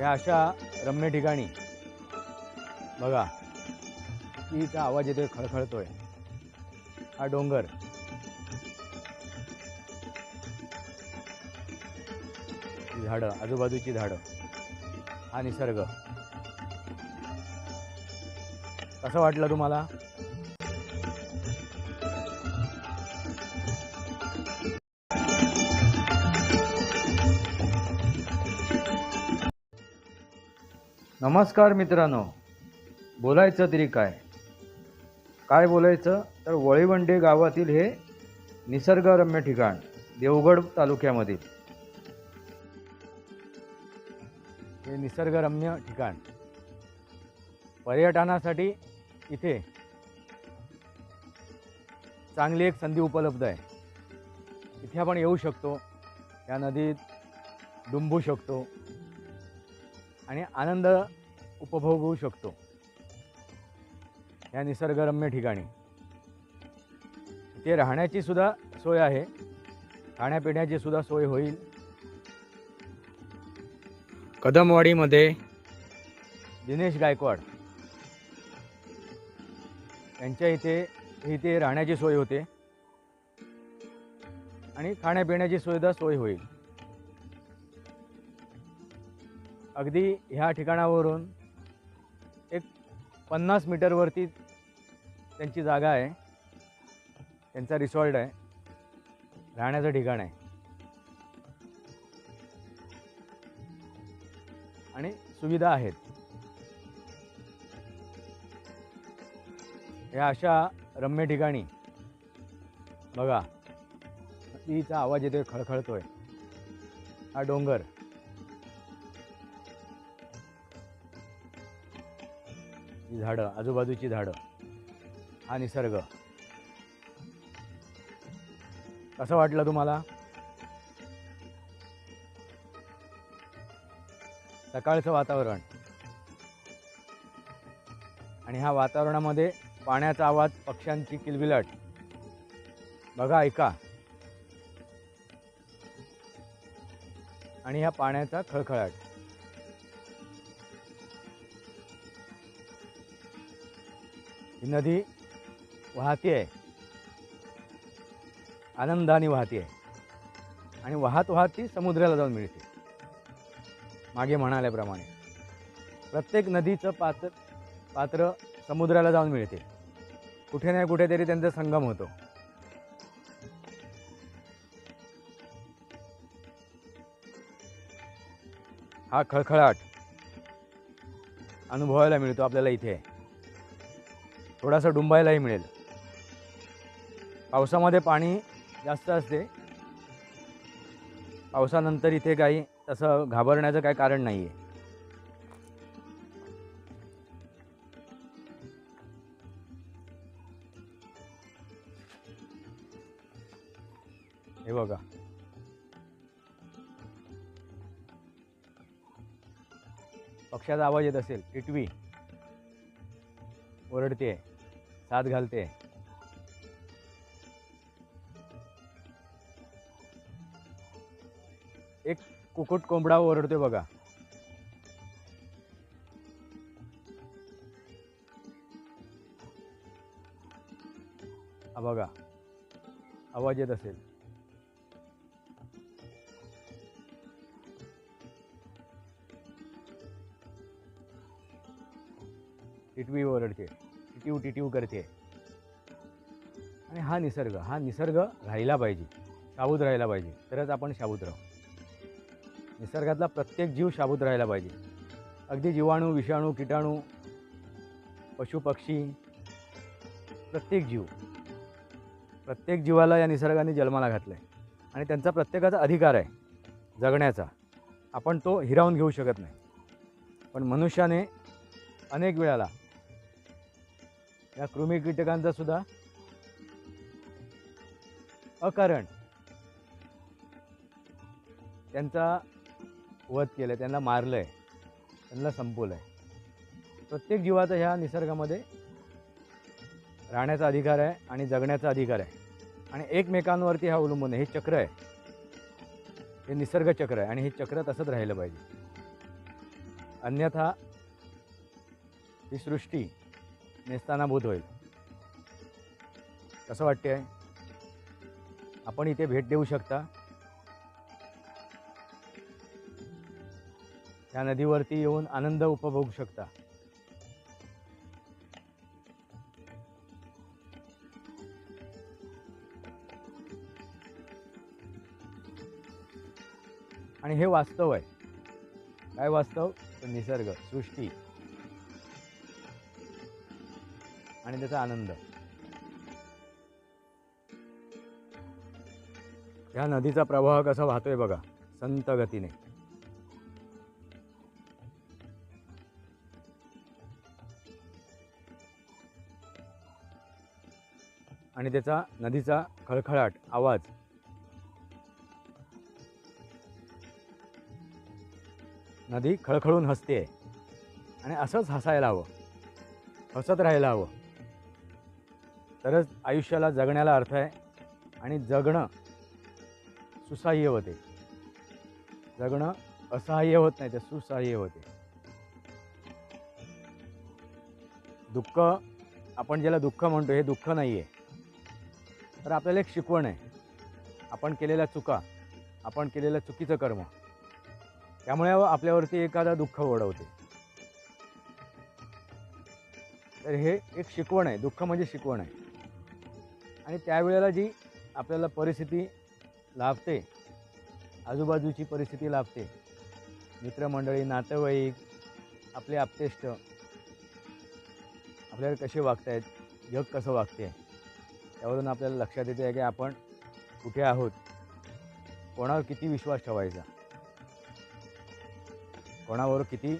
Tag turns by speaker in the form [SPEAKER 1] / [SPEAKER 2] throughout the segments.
[SPEAKER 1] या अशा रम्य ठिकाणी. बघा की इथं आवाज येतोय खळखळतोय. हा डोंगर. झाडं आजूबाजूची झाडं. हा निसर्ग. कसं वाटलं तुम्हाला? नमस्कार मित्रांनो. बोलायचं तरी काय? काय बोलायचं? तर वळीवंडे गावातील हे निसर्गरम्य ठिकाण देवगड तालुक्यामधील हे निसर्गरम्य ठिकाण. पर्यटनासाठी इथे चांगली एक संधी उपलब्ध आहे. इथे आपण येऊ शकतो. या नदीत डुंबू शकतो. आणि आनंद उपभोगू शकतो. या निसर्गरम्य ठिकाणी. इथे राहण्याची सुद्धा सोय आहे. खाण्यापिण्याची सुद्धा सोय होईल. कदमवाडीमध्ये दिनेश गायकवाड यांच्या इथे इथे राहण्याची सोय होते. आणि खाण्यापिण्याची सुद्धा सोय होईल. अगदी ह्या ठिकाणावरून एक पन्नास मीटरवरती त्यांची जागा आहे. त्यांचा रिसॉर्ट आहे. राहण्याचं ठिकाण आहे. आणि सुविधा आहेत. या अशा रम्य ठिकाणी बघा तीचा आवाज येतोय खळखळतोय. हा डोंगर. ही झाडं आजूबाजूची झाडं हा निसर्ग. कसं वाटलं तुम्हाला? सकाळचं वातावरण. आणि ह्या वातावरणामध्ये पाण्याचा आवाज पक्ष्यांची किलबिलाट. बघा ऐका. आणि ह्या पाण्याचा खळखळाट. ही नदी वाहते आहे. आनंदाने वाहते आहे. आणि वाहत वाहत ती समुद्राला जाऊन मिळते. मागे म्हणाल्याप्रमाणे. प्रत्येक नदीचं पात्र पात्र समुद्राला जाऊन मिळते. कुठे नाही कुठेतरी त्यांचा संगम होतो. हा खळखळाट अनुभवायला मिळतो आपल्याला इथे. थोडासा डुंबायलाही मिळेल. पावसामध्ये पाणी जास्त असते. पावसानंतर इथे काही तसं घाबरण्याचं काही कारण नाही आहे हे बघा. पक्षाचा आवाज येत असेल इटवी ओरडते साथ घालते. एक कुकुट कोंबडा ओरडते बघा. हा बघा आवाज येत असेल. इटवी ओरडते. टिटीव टिटीव करते. आणि हा निसर्ग हा निसर्ग राहिला पाहिजे. शाबूत राहिला पाहिजे. तरच आपण शाबूत राहू. निसर्गातला प्रत्येक जीव शाबूत राहिला पाहिजे. अगदी जीवाणू विषाणू किटाणू पशुपक्षी प्रत्येक जीव. प्रत्येक जीवाला या निसर्गाने जन्माला घातलं आहे आणि त्यांचा प्रत्येकाचा अधिकार आहे. जगण्याचा. आपण तो हिरावून घेऊ शकत नाही. पण मनुष्याने अनेक वेळाला या कृमी कीटकांचा सुद्धा अकारण. त्यांचा वध केलं त्यांना मारलं आहे त्यांना संपवलं आहे प्रत्येक जीवाचा ह्या निसर्गामध्ये राहण्याचा अधिकार आहे आणि जगण्याचा अधिकार आहे. आणि एकमेकांवरती हा अवलंबून आहे. हे चक्र आहे. हे निसर्ग चक्र आहे आणि हे चक्र तसंच राहिलं पाहिजे. अन्यथा ही सृष्टी नेस्तानाभूत होईल. कसं वाटते आहे आपण इथे भेट देऊ शकता. त्या नदीवरती येऊन आनंद उपभोगू शकता. आणि हे वास्तव आहे. काय वास्तव? तर निसर्ग सृष्टी. आणि त्याचा आनंद. ह्या नदीचा प्रवाह कसा वाहतोय बघा संत गतीने. आणि त्याचा नदीचा खळखळाट आवाज. नदी खळखळून हसते आणि असंच हसायला हवं. हसत राहायला हवं. तरच आयुष्याला जगण्याला अर्थ आहे आणि जगणं सुसाह्य होते. जगणं असहाय्य होत नाही ते सुसहाय्य होते. दुःख आपण ज्याला दुःख म्हणतो हे दुःख नाही आहे तर आपल्याला एक शिकवण आहे. आपण केलेल्या चुका आपण केलेलं चुकीचं कर्म त्यामुळे आपल्यावरती एखादा दुःख ओढवते. तर हे एक शिकवण आहे. दुःख म्हणजे शिकवण आहे. आणि त्यावेळेला जी आपल्याला परिस्थिती लाभते आजूबाजूची परिस्थिती लाभते मित्रमंडळी नातेवाईक आपले आपतेष्ट आपल्याला कसे वागतायत जग कसं वागते त्यावरून आपल्याला लक्षात येते की आपण कुठे आहोत कोणावर किती विश्वास ठेवायचा कोणावर किती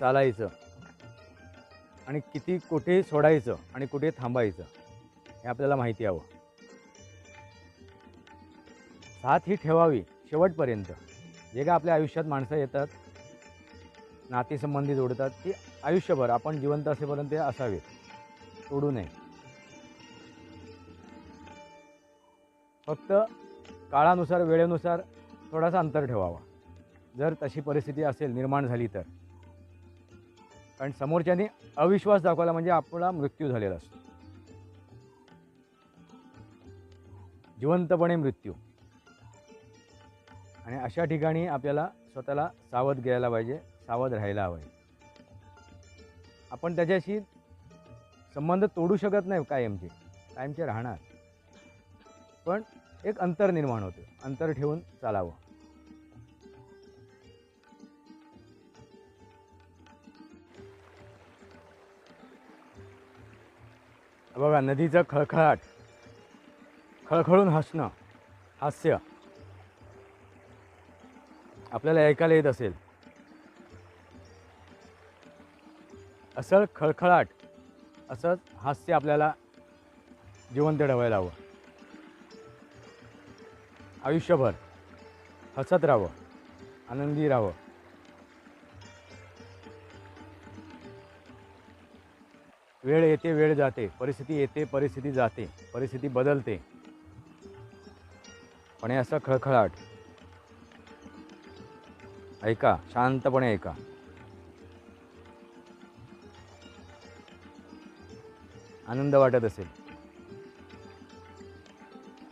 [SPEAKER 1] चालायचं. आणि किती कुठे सोडायचं आणि कुठे थांबायचं हे आपल्याला माहिती हवं. साथ ही ठेवावी शेवटपर्यंत. जे काय आपल्या आयुष्यात माणसं येतात नातेसंबंधी जोडतात ती आयुष्यभर आपण जिवंत असेपर्यंत ते असावेत. सोडू नये. फक्त काळानुसार वेळेनुसार थोडासा अंतर ठेवावा. जर तशी परिस्थिती असेल निर्माण झाली तर. कारण समोरच्याने अविश्वास दाखवला म्हणजे आपला मृत्यू झालेला असतो. जिवंतपणे मृत्यू. आणि अशा ठिकाणी आपल्याला स्वतःला सावध घ्यायला पाहिजे सावध राहायला हवं आहे आपण त्याच्याशी संबंध तोडू शकत नाही कायमचे कायमचे राहणार. पण एक अंतर निर्माण होतं अंतर ठेवून चालावं. बघा नदीचं खळखळाट. खळखळून हसणं हास्य. आपल्याला ऐकायला येत असेल. असं खळखळाट असंच हास्य आपल्याला जिवंत ठेवायला हवं. आयुष्यभर हसत राहावं आनंदी राहावं. वेळ येते वेळ जाते. परिस्थिती येते परिस्थिती जाते. परिस्थिती बदलते. पण हे असं खळखळाट. ऐका शांतपणे ऐका. आनंद वाटत असेल.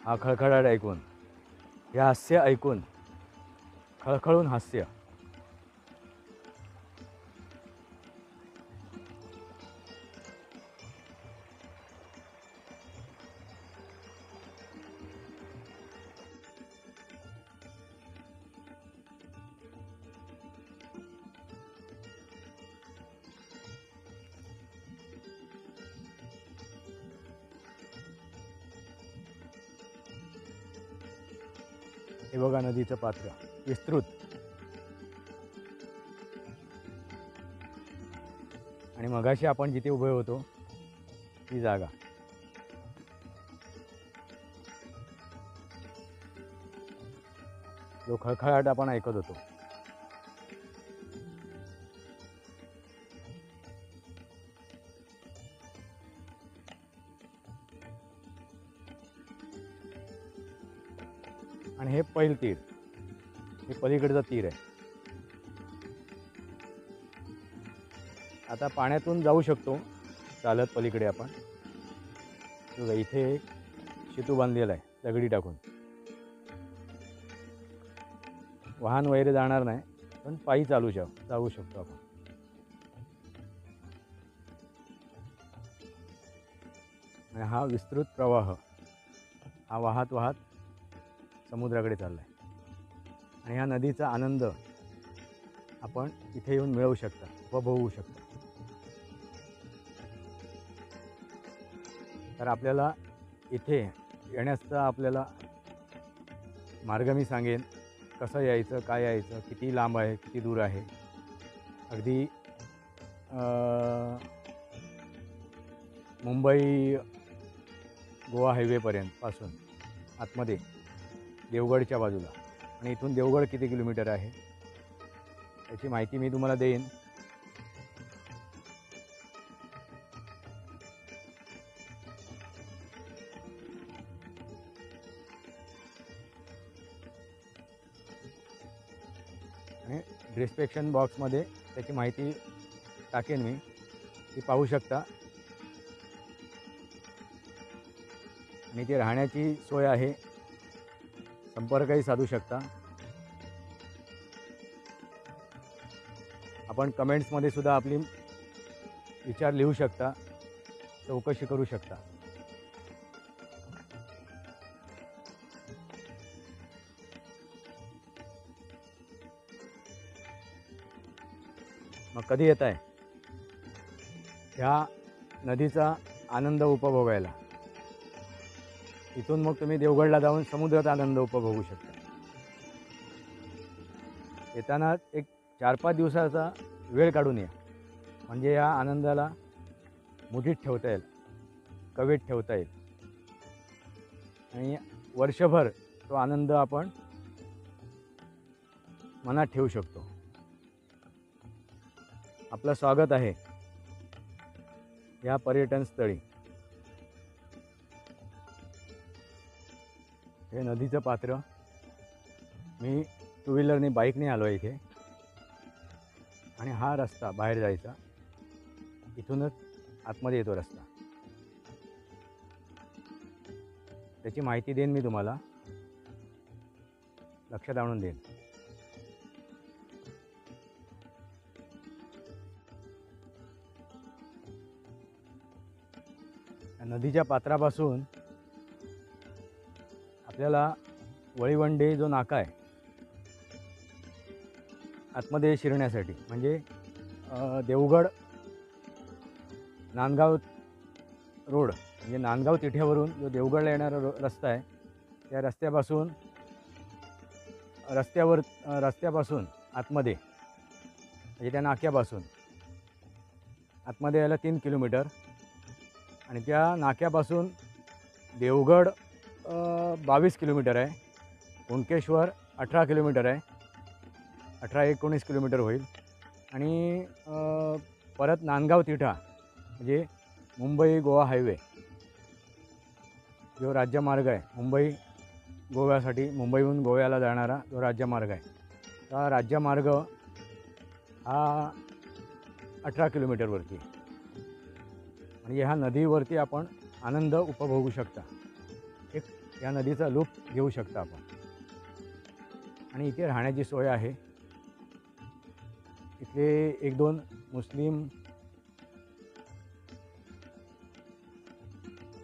[SPEAKER 1] हा खळखळाट ऐकून हे हास्य ऐकून खळखळून हास्य. नदीचं पात्र. विस्तृत. आणि मगाशी आपण जिथे उभे होतो ती जागा. जो खळखळाट आपण ऐकत होतो. आणि हे पैल तीर हे पलीकडचा तीर आहे. आता पाण्यातून जाऊ शकतो. चालत पलीकडे आपण. बघा इथे एक शेतू बांधलेला आहे दगडी टाकून. वाहन वगैरे जाणार नाही पण पायी चालू जाऊ जाऊ शकतो आपण. आणि हा विस्तृत प्रवाह हा वाहत वाहत समुद्राकडे चालला आहे आणि ह्या नदीचा आनंद आपण इथे येऊन मिळवू शकता उपभोगू शकता. तर आपल्याला इथे येण्याचा आपल्याला मार्ग मी सांगेन कसं यायचं काय यायचं किती लांब आहे किती दूर आहे. अगदी मुंबई गोवा हायवेपर्यंत पासून आतमध्ये देवगडच्या बाजूला. आणि इथून देवगड किती किलोमीटर आहे? याची माहिती मी तुम्हाला देईन. आणि डिस्क्रिप्शन बॉक्समध्ये त्याची माहिती टाकेन मी. ती पाहू शकता. आणि ती राहण्याची सोय आहे. संपर्कही साधू शकता. आपण कमेंट्समध्ये सुद्धा आपली विचार लिहू शकता चौकशी करू शकता. मग कधी येत आहे ह्या नदीचा आनंद उपभोगायला. इथून मग तुम्ही देवगडला जाऊन समुद्राचा आनंद उपभोगू शकता. येताना एक चार पाच दिवसाचा वेळ काढून या. म्हणजे या आनंदाला मुठीत ठेवता येईल कवेत ठेवता येईल. आणि वर्षभर तो आनंद आपण मनात ठेवू शकतो. आपलं स्वागत आहे या पर्यटन स्थळी हे नदीचं पात्र. मी टू व्हीलरने बाईकने आलो आहे इथे. आणि हा रस्ता बाहेर जायचा. इथूनच आतमध्ये येतो रस्ता. त्याची माहिती देईन मी तुम्हाला. लक्षात आणून देईन. नदीच्या पात्रापासून आपल्याला वळीवंडे जो नाका आहे आतमध्ये शिरण्यासाठी म्हणजे देवगड नांदगाव रोड म्हणजे नांदगाव तिठ्यावरून जो देवगडला येणारा रो रस्ता आहे त्या रस्त्यापासून रस्त्यावर रस्त्यापासून आतमध्ये म्हणजे त्या नाक्यापासून आतमध्ये यायला तीन किलोमीटर आणि त्या नाक्यापासून देवगड बावीस किलोमीटर आहे. कुणकेश्वर अठरा किलोमीटर आहे. अठरा एकोणीस किलोमीटर होईल. आणि परत नांदगाव तिठा म्हणजे मुंबई गोवा हायवे. जो राज्यमार्ग आहे मुंबई गोव्यासाठी मुंबईहून गोव्याला जाणारा जो राज्यमार्ग आहे. हा राज्यमार्ग हा अठरा किलोमीटरवरती आणि म्हणजे ह्या नदीवरती आपण आनंद उपभोगू शकता. या नदीचा लूप घेऊ शकता आपण. आणि इथे राहण्याची सोय आहे. इथले एक दोन मुस्लिम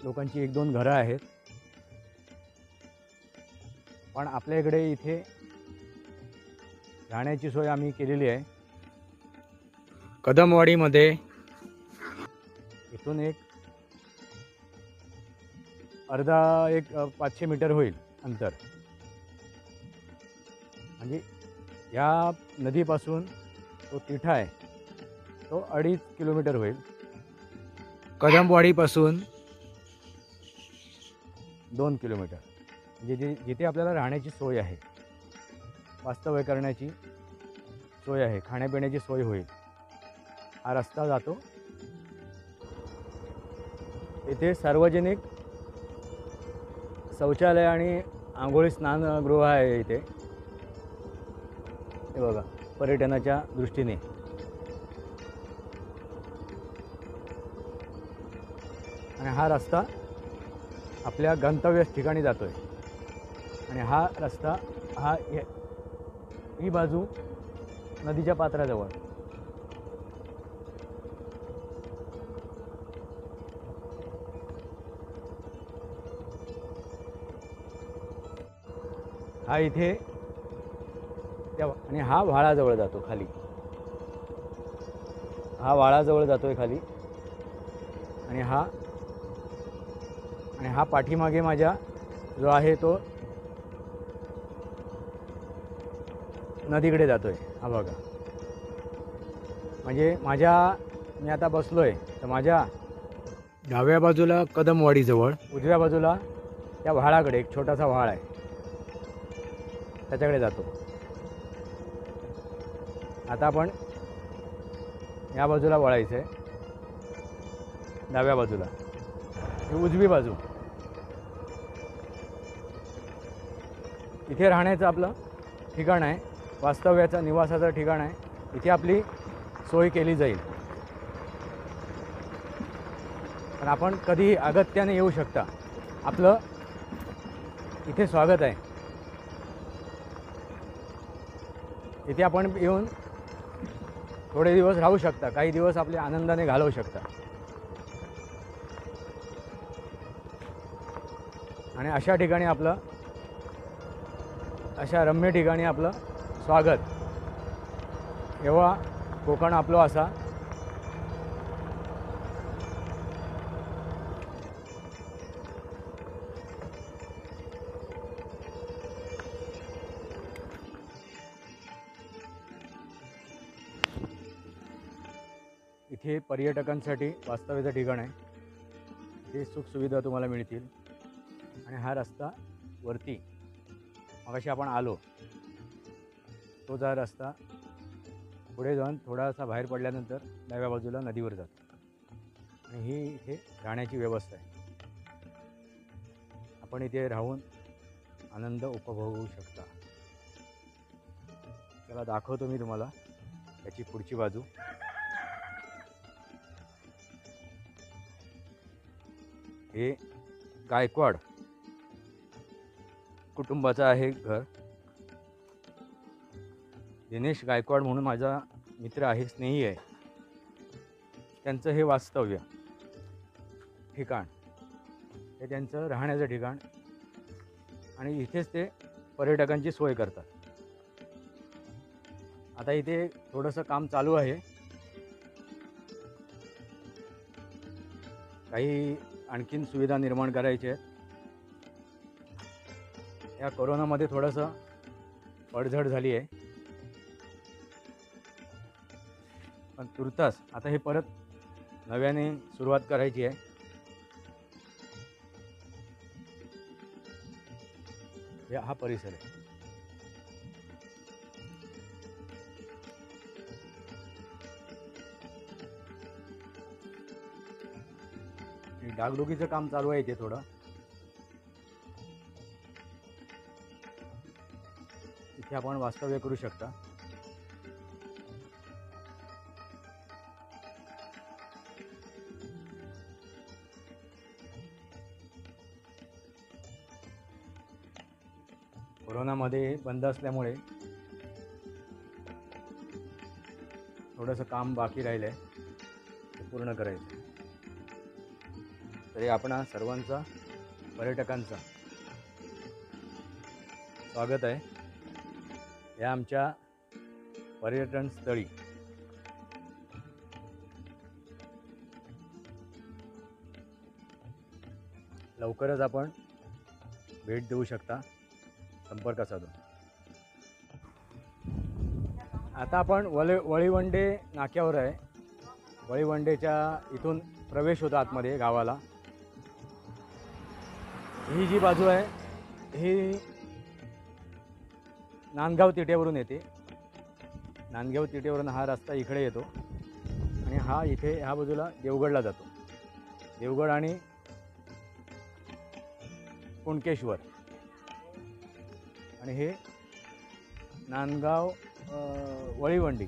[SPEAKER 1] लोकांची एक दोन घरं आहेत. पण आपल्या इकडे इथे राहण्याची सोय आम्ही केलेली आहे. कदमवाडीमध्ये इथून एक अर्धा एक पाचशे मीटर होईल अंतर. म्हणजे या नदीपासून तो तिठा आहे तो अडीच किलोमीटर होईल. कदमवाडीपासून दोन किलोमीटर. म्हणजे जे जिथे आपल्याला राहण्याची सोय आहे वास्तव्य करण्याची सोय आहे खाण्यापिण्याची सोय होईल हा रस्ता जातो. इथे सार्वजनिक शौचालय आणि आंघोळी स्नानगृह आहे इथे. हे बघा पर्यटनाच्या दृष्टीने. आणि हा रस्ता आपल्या गंतव्य ठिकाणी जातो आहे आणि हा रस्ता हा ही बाजू नदीच्या पात्राजवळ. हा इथे त्या आणि हा व्हाळाजवळ जातो खाली. हा व्हाळाजवळ जातोय खाली. आणि हा आणि हा पाठीमागे माझ्या जो आहे तो नदीकडे जातोय. हा बघा. म्हणजे माझ्या मी आता बसलोय. तर माझ्या डाव्या बाजूला कदमवाडीजवळ. उजव्या बाजूला त्या व्हाळाकडे एक छोटासा व्हाळ आहे. त्याच्याकडे जातो. आता आपण या बाजूला वळायचं आहे डाव्या बाजूला. ही उजवी बाजू. इथे राहण्याचं आपलं ठिकाण आहे. वास्तव्याचं निवासाचं ठिकाण आहे. इथे आपली सोय केली जाईल. पण आपण कधीही अगत्याने येऊ शकता. आपलं इथे स्वागत आहे. इथे आपण येऊन थोडे दिवस राहू शकता. काही दिवस आपले आनंदाने घालवू शकता. आणि अशा ठिकाणी आपलं अशा रम्य ठिकाणी आपलं स्वागत. एव्हा कोकण आपलं असा इथे पर्यटकांसाठी वास्तव्याचं ठिकाण आहे. इथे सुखसुविधा तुम्हाला मिळतील. आणि हा रस्ता वरती मगाशी आपण आलो तो जा रस्ता पुढे जाऊन थोडासा बाहेर पडल्यानंतर डाव्या बाजूला नदीवर जातो. आणि ही इथे राहण्याची व्यवस्था आहे. आपण इथे राहून आनंद उपभोगू शकता. त्याला दाखवतो मी तुम्हाला. याची पुढची बाजू. हे गायकवाड कुटुंबाचं आहे घर. दिनेश गायकवाड म्हणून माझा मित्र आहे स्नेही आहे. त्यांचं हे वास्तव्य ठिकाण. हे त्यांचं राहण्याचं ठिकाण. आणि इथेच ते पर्यटकांची सोय करतात. आता इथे थोडंसं काम चालू आहे. काही आणखीन सुविधा निर्माण करायची आहेत. या कोरोनामध्ये थोडंसं पडझड झाली आहे. पण तुर्तास आता हे परत नव्याने सुरुवात करायची आहे. हा परिसर आहे. डागडुगीचं काम चालू आहे इथे थोडं. इथे आपण वास्तव्य करू शकता. कोरोनामध्ये बंद असल्यामुळे थोडंसं काम बाकी राहिलं आहे ते पूर्ण करायचं. तरी आपण सर्वांचा पर्यटकांचा स्वागत आहे. या आमच्या पर्यटन स्थळी. लवकरच आपण भेट देऊ शकता. संपर्क साधून. आता आपण वळे वळीवंडे नाक्यावर आहे. वळीवंडेच्या इथून प्रवेश होतो आतमध्ये गावाला. ही जी बाजू आहे ही नांदगाव तिट्यावरून येते. नांदगाव तिट्यावरून हा रस्ता इकडे येतो आणि हा इथे ह्या बाजूला देवगडला जातो. देवगड आणि कुणकेश्वर. आणि हे नांदगाव वळीवंडी.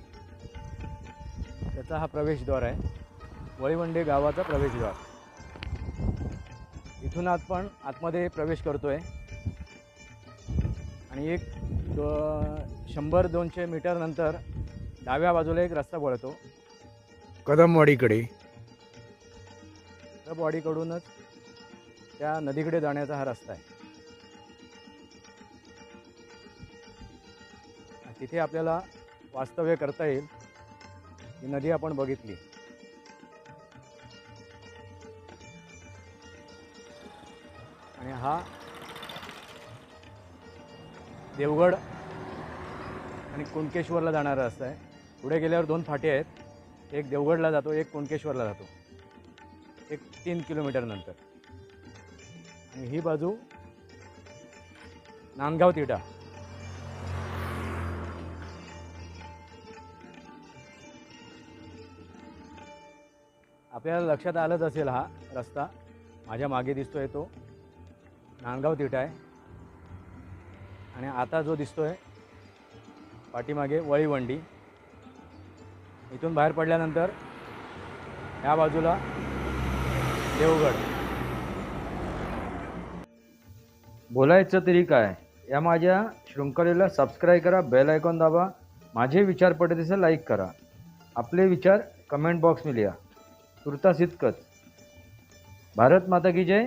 [SPEAKER 1] त्याचा हा प्रवेशद्वार आहे. वळीवंडी गावाचा प्रवेशद्वार. इथून आपण आतमध्ये प्रवेश करतो आहे आणि एक दो शंभर दोनशे मीटर नंतर डाव्या बाजूला एक रस्ता वळतो.
[SPEAKER 2] कदमवाडीकडे.
[SPEAKER 1] त्या बॉडीकडूनच त्या नदीकडे जाण्याचा हा रस्ता आहे. तिथे आपल्याला वास्तव्य करता येईल ही नदी आपण बघितली. हा. देवगड आणि कुणकेश्वरला जाणारा रस्ता आहे. पुढे गेल्यावर दोन फाटे आहेत. एक देवगडला जातो एक कुणकेश्वरला जातो. एक तीन किलोमीटरनंतर आणि ही बाजू नांदगाव तिटा. आपल्याला लक्षात आलंच असेल हा रस्ता. माझ्या मागे दिसतोय तो. नांदगाव तिटा आहे. आणि आता जो दिसतोय पाठीमागे वळीवंडी. इथून बाहेर पडल्यानंतर या बाजूला देवगड.
[SPEAKER 2] बोलायचं तरी काय? या माझ्या शृंखलेला सबस्क्राईब करा बेल आयकॉन दाबा. माझे विचार पडत असेल लाईक करा. आपले विचार कमेंट बॉक्सने लिहा. तुर्तास इतकंच. भारत माता की जय.